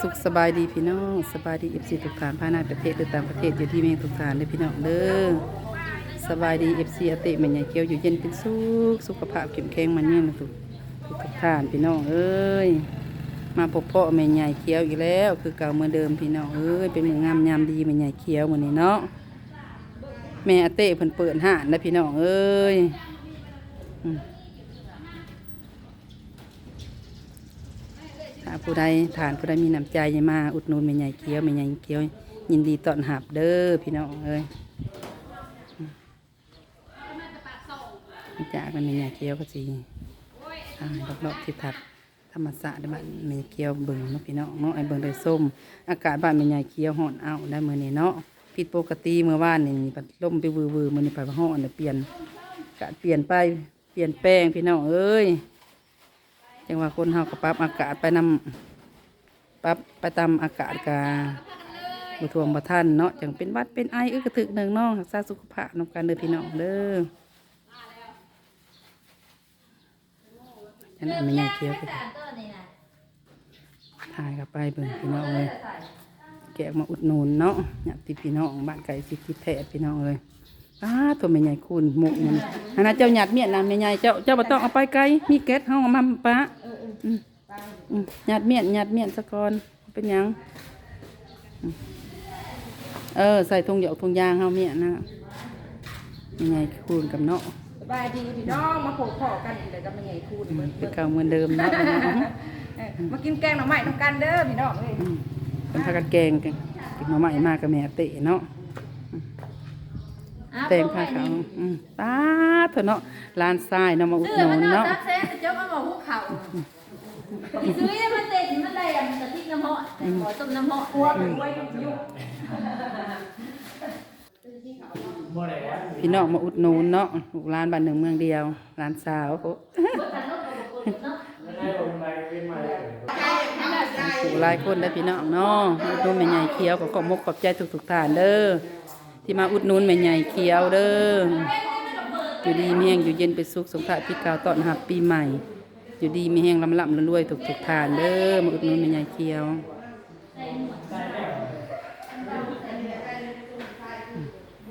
สุขสบายดีพี่น้องสบายดีเอฟซีทุกท่านภายในประเทศหรือต่างประเทศอยู่ที่เมงทุกท่านเลยพี่น้องเด้อสบายดีเอฟซีอเติมันใหญ่เกียวอยู่เย็นเป็นสุขสุขภาพเข้มแข็งมันเนี่ยนะทุกทุกท่านพี่น้องเอ้ยมาพบพ่อแม่ใหญ่เขียวอีกแล้ว คือเก่าเหมือนเดิมพี่น้องเอ้ยเป็นมืองามยามดีแม่ใหญ่เขียวเหมือนนี้เนาะแม่อเต้เพิ่นเปิดห้านนะพี่น้องเอ้ยอืม ถ้า ผู้ใดทานผู้ใดมีน้ำใจย่ามาอุดหนุนแม่ใหญ่เกี้ยวแม่ใหญ่เกี้ยว ยินดีต้อนรับเด้อพี่น้องเอ้ยจากนั้นแม่ใหญ่เกี้ยวก็สิอ่ารอบๆที่ทัดธรรมศาสตร์ได้บ้านแม่ใหญ่เกี้ยวเบิ่งเนาะพี่น้องเนาะไอ้เบิ่งได้ส้ม อากาศบ้านแม่ใหญ่เกี้ยวฮ้อนเอาได้เมื้อนี้เนาะผิดปกติเมื่อวานนี่ปัดลมไปวือๆมื้อนี้ไปฮ้อนเปลี่ยนอากาศเปลี่ยนไปเปลี่ยนแปลงพี่น้องเอ้ย จังว่าคนเฮาก็ปรับอากาศไปนำปรับไปตามอากาศกาบุทวงบ่ท่านเนาะจังเป็นวัดเป็นไออึกระถึกหนึ่งเนาะรักษาสุขภาพนำกันเด้อพี่น้องเด้อฉันไม่ใหญ่เคี้ยวไปถ่ายกับไปเบิ่งพี่น้องเลยแกะมาอุดหนุนเนาะญาติพี่น้องบ้านไก่สิทธิแพทย์พี่น้องเลย อ้าตัวแม่ใหญ่คุณหมุกมันอันนั้นเจ้าหยาดเมียนนะแม่ใหญ่เจ้าเจ้าบ่ต้องเอาไปไกลมีแก๊สเฮาเอามาปะอืมอืมหยาดเมียนหยาดเมียนสะกอนเป็นหยังอืมเออใส่ถุงหยอกถุงยางเฮาเมียนนะยังไงคูณกับเนาะสบายดีพี่น้องมาพบพ่อกันอีกเลยก็ไม่ไงพูดเหมือนคือเก่าเหมือนเดิมเนาะเออมากินแกงหน่อไม้น้ำกันเด้อพี่น้องเลยอืมเป็นพากันแกงกันกินมาใหม่มากกับแม่เตะเนาะ แตงผ้าขาวอืมป้าดเถอะเนาะร้านทรายเนาะมาอุดหนุนเนาะซักเซ่จะเจ้ามาบอกภูเขาซื้อให้มันเต็มมันได้อะมันจะทิ้งน้ำเหาะแต่ขอต้มน้ำเหาะกลัวไปไว้ยุ่งพี่น้องมาอุดหนุนเนาะลูกร้านบ้านหนึ่งเมืองเดียวร้านสาวโอ้ผู้หลายคนได้อพี่น้องเนาะอุดหนุนแม่ใหญ่เขียวก็ขอบมกขอบใจทุกๆท่านเด้อ ที่มาอุดหนุนแม่ใหญ่เขียวเด้ออยู่ดีมีแห้งอยู่เย็นเป็นสุขสงท้ายปีเก่าต้อนรับปีใหม่ อยู่ดีมีแห้งลำลำรวยๆทุกๆทานเด้อมาอุดหนุนแม่ใหญ่เขียว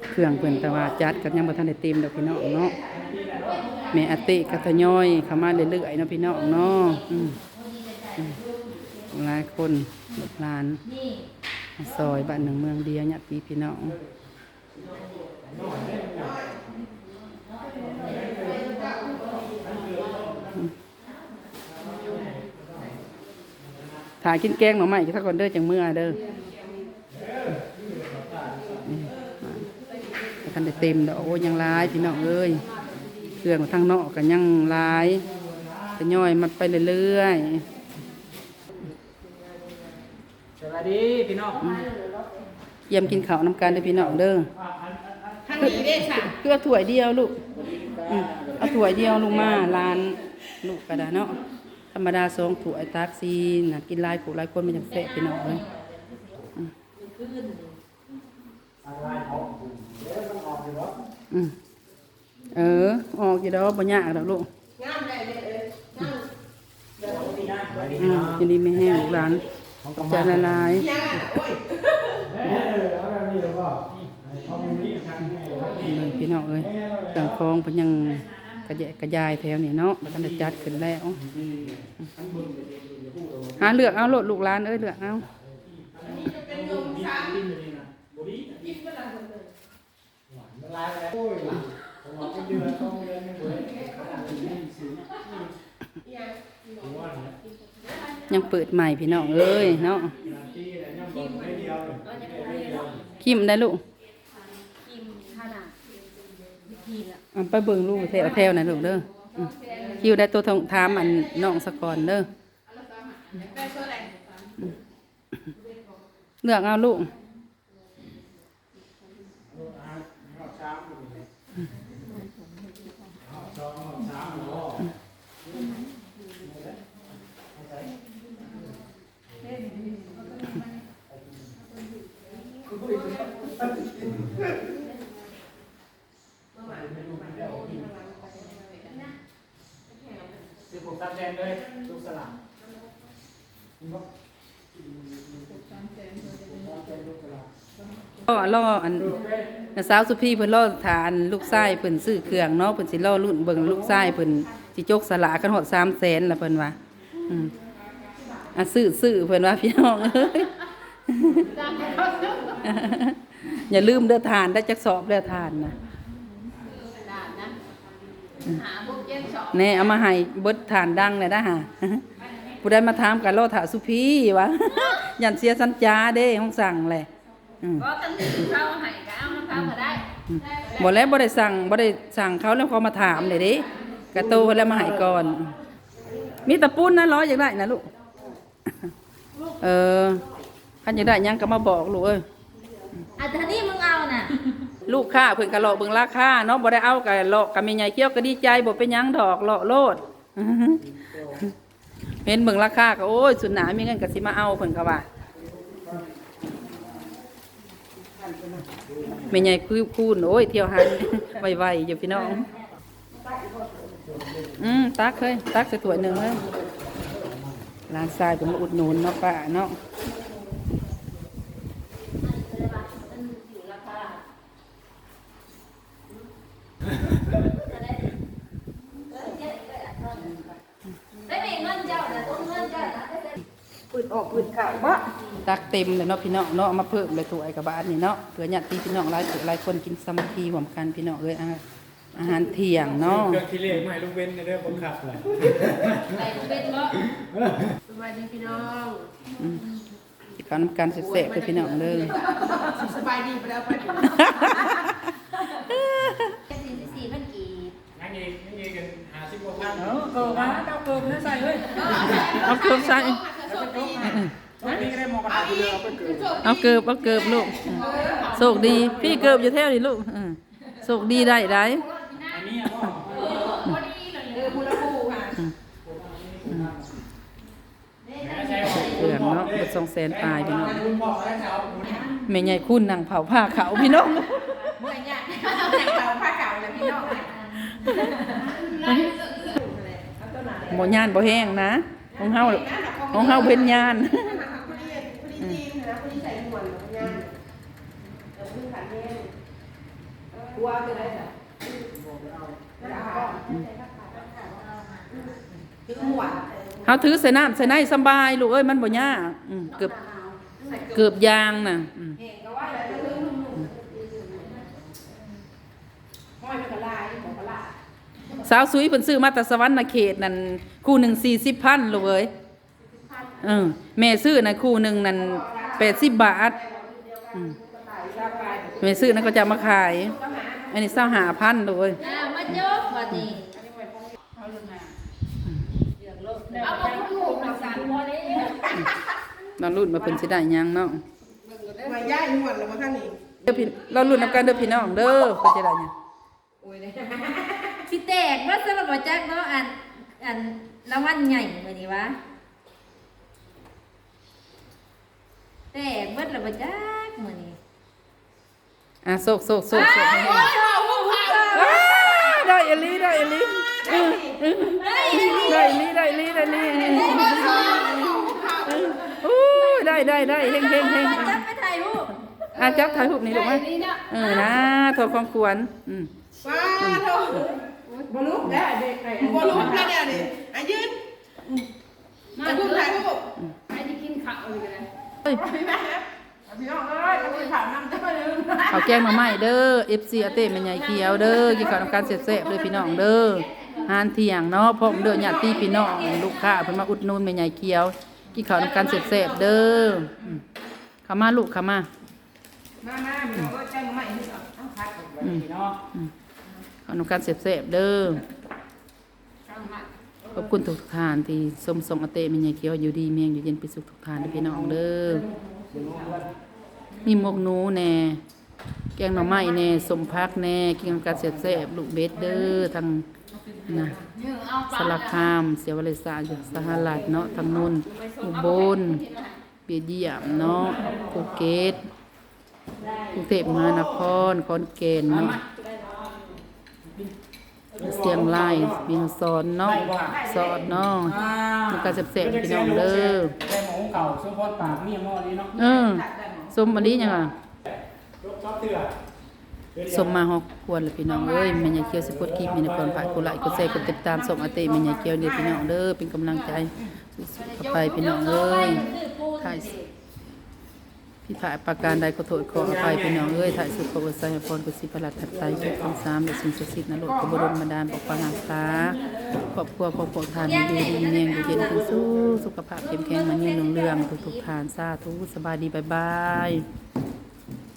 เครื่องเพิ่นแต่ว่าจัดกับยังบ่ทันได้เต็มดอกพี่น้องเนาะแม่อติกัทยอยเข้ามาเรื่อยๆเนาะพี่น้องเนาะหลายคนหลานซอยบ้านหนึ่งเมืองเดียวญาติพี่พี่น้อง ถ่ายกินแกงหน่อไม้ถ้าก่อนเด้อจังเมื่อเด้อท่านได้เต็มดอกโอ้ยังหลายพี่น้องเอ้ยเครื่องทางนอกกันยังหลายทยอยมันไปเรื่อยสวัสดีพี่น้อง ๆเยี่ยมกินข้าวน้ำกันเด้อพี่น้องเด้อทางนี้เด้ค่ะคือเอาถ้วยเดียวลูกอืมเอาถ้วยเดียวลูกมาร้านลูกกระดาเนาะธรรมดาสองถ้วยตักซีน่ะกินหลายผู้หลายคนมันยังแซ่บพี่น้องเลยอืมอืมเออออกอยู่ดอกบ่ยากดอกลูก งามได้เลยเอออืมยินดีไม่แห้งลูกหลานจะละลาย ยังอะโอ้ย เบิ่พี่น้องเอ้ยเครื่องคองเพิ่นยังกระแยะกระจายแถวนี้เนาะบ่ทันได้จัดขึ้นแล้วหาเลือกเอาโลดลูกหลานเอ้ยเลือกเอายังเปิดใหม่พี่น้องเอ้ยเนาะคิมได้ลูก วิธีละเอไปเบิ่งลูกแถวแถวนะลูกเด้ออืมคิวได้ตัวทองถามอันน้องสะก่อนเด้ออืมเลือกเอาลูก ปลูกตามแดนเลยลูกสลามกสล่ออันปสาวสุพีเพิ่นล่อทานลูกไส้เพิ่นซื้อเครื่องเนาะเพิ่นสิล่อรุ่นเบิ่งลูกไส้เพิ่นสิจกสลากันหอดสามแสนละเพิ่นว่าอืมอะซื้อซื้อเพิ่นว่าพี่น้องเอ้ยอย่าลืมเด้อทานได้จักสอบเด้อทานนะ เจ็ดสองแน่เอามาให้เบิดทานดังเลยนะฮะผู้ใดมาถามกันรอถาสุพีวะยันเสียสัญญาเด้ห้องสั่งแหละอืมก็ตั้งเขาให้ก็เอาน้ำเขาก็ได้บ่แล้วบ่ได้สั่งบ่ได้สั่งเขาแล้วเขามาถามเลยเด้กระโตเพิ่นแล้วมาให้ก่อน มีตะปูนนะร้อยอยากได้นะลูกเออคันอยากได้หยังก็มาบอกลูกเอ้ยอันนี้มึงเอาน่ะ ลูกค้าเพิ่นก็เลาะเบิ่งราคาเนาะบ่ได้เอาก็เลาะก็ม่ใหญ่เกี้ยวก็ดีใจบ่เป็นหยังดอกเลาะโลดเห็นเบิ่งราคาก็โอ้ยสุดหนามีเงินก็สิมาเอาเพิ่นก็ว่าแม่ใหญ่คือคูณโอ้ยเที่ยวหันไวๆอยู่พี่น้อง อืมตักเคยตักใส่ถ้วยหนึงเลยร้านทรายเป็มาอุดหนุนเนาะป้าเนาะ ได้ไหมเงินเจ้าน่ะต้นเงินเจ้าน่ะ ปืน ออกปืนข่าวบ่ตักเต็มเลยเนาะพี่น้องเนาะมาเพิ่มเลยถ้วยกับบ้านนี่เนาะเผื่อญาติพี่น้องหลายหลายคนกินสามัคคีร่วมกันพี่น้องเอ้ยอาหารเที่ยงเนาะเครื่องที่เรียกไม่ลูกเว้นในเรื่องคนขับเลยใส่เป็นบ่สวัสดีพี่น้องสิเขานำการเสะๆคือพี่น้องเลยสบายดีไปแล้วไป สี่สิบสี่พันกี่ นั่ง เองนั่งเองกันหาสิบกว่าพัน เออเกิดมาเจ้าเกิดนะใส่เฮ้ยเอาเกือบใส่ตอนนี้ก็ได้มองกระดาษเรือเอาไปเกิดเอาเกือบเอาเกือบลูกโชคดี พี่เกือบอยู่แถวนี้ลูกอืมโชคดีได้ได้อันนี้อะพ่อเออพูละพูค่ะใช่เครื่องเนาะเบิดสองแสนปลายพี่น้องคุณพ่อและชาวคุณแม่ใหญ่คุณนั่งเผาผ้าเขาพี่น้อง หนบ่ย่านบ่แห้งนะของเฮาของเฮาเพิ่นย่านพอดีพอดีจีนนะพอดีใส่หมวนงานเออพึ่งขันเองกลัวจะได้จ้ะถือหมวนเฮาถือใส่น้ำใส่ในสำบายลูกเอ้ยมันบ่ยากอืมเกือบเกือบยางน่ะอืม เองก็ว่าแล้วจะเพิ่มนุ่มๆห้อยมันก็ลายหมอกระลา สาวสุยเพิ่นซื้อมาแต่สวรรค์เขตนั่นคู่หนึ่ง40,000ลูกเอ้ยเออแม่ซื้อน่ะคู่หนึ่งนั่น80บาทอืมแม่ซื้อนั่นก็จะเอามาขาย อันนี้25,000ลูกเอ้ยอ่ามาโยกบัดนี้เอามาพูดมาสั่นบ่ได้เรารุ่นมาเพิ่นสิได้หยังเนาะมาย่ายหมวนแล้วมาข้างนี้เด้อพี่เรารุ่นนํกันเด้อพี่น้องเด้อเพิ่นสิได้หยังโอ้ยเลย สิแตกบ่สำหรับบ่จักเนาะอันอันรางวัลใหญ่มื้อนี้วะแตกเบิดแล้วบ่จักมื้อนี้อะโซกโซกโซกโซกให้ให้อ้าได้อลีได้อลีเออเออได้อลีได้อลีได้อลีโอ้ยได้ได้ได้เฮงเฮงเฮงจับไปถ่ายรูปอาจับถ่ายรูปนี่ลูกมั้ยเออนะถอดความควรอืมว้าโถ บอลุกแล้วเด็กไหนบอลุกแล้วเนี่ยดิอะยืนมาดูถ่ายรูปเอ้ยพี่แม่พี่น้องเอ้ยเราไปถามน้ำจะไปลืมข้าวแกงหน่อไม้เด้อ FC อาเต้แม่ใหญ่เขียวเด้อกินข้าวนำกันแซ่บๆเด้อพี่น้องเด้ออาหารเที่ยงเนาะพร้อมเด้อญาติพี่น้องลูกค้าเพิ่นมาอุดหนุนแม่ใหญ่เขียวกินข้าวนำกันแซ่บๆเด้ออืมเข้ามาลูกเข้ามามามาพี่น้องเอ้ยแจ้งมาใหม่ที่สองเอาพักพี่น้อง ขอนำการเสพเสพเด้อขอบคุณทุกทานที่สมสมอเตมีใหญ่เขียวอยู่ดีเมียงอยู่เย็นป็นสุขทุกทานพี่น้องเด้อมีหมกหนูแน่แกงหน่อไม้แน่สมพักแน่กินนำการเสพเสพลูกเบ็ดเด้อทางนะสลักคามเสียวเลสาอยู่สหรัฐเนาะทางนู้นอุบลเบียเยี่ยมเนาะภูเก็ตกรุงเทพมหานครขอนแก่นเนาะ เสียงไล่มีสอนเนาะสอนเนาะอ่ามันก็เสพๆพี่น้องเด้อได้หมูเก่าซุปพอดปากนี่หม้อนี้เนาะเออสมบันนี้ยังอะชอบเตือสมมาฮอกควรเลยพี่น้องเอ้ยแม่ยายเกียวสิกดคลิปมีในก่อนฝากกดไลค์กดแชร์กดติดตามส่งอาเต้แม่ยายเกียวเด้อพี่น้องเด้อเป็นกำลังใจสู้ๆเข้าไปพี่น้องเอ้ยถ่าย พี่ถ่ายประการใดก็โทษขออภัยพี่น้องเอ้ยถ่ายสุขภาพสัยพรกุศิพลัดถัดใจทุกคนสามและสิ่งศักดิ์สิทธิ์นรกขบรมบันดาลปกปักรักษาครอบครัวของพวกทานดูดีเนียงอยู่เย็นเป็นสู้สุขภาพเข้มแข็งมันยืนเรื่องๆทุกๆทานซาทุกสบายดีบายบาย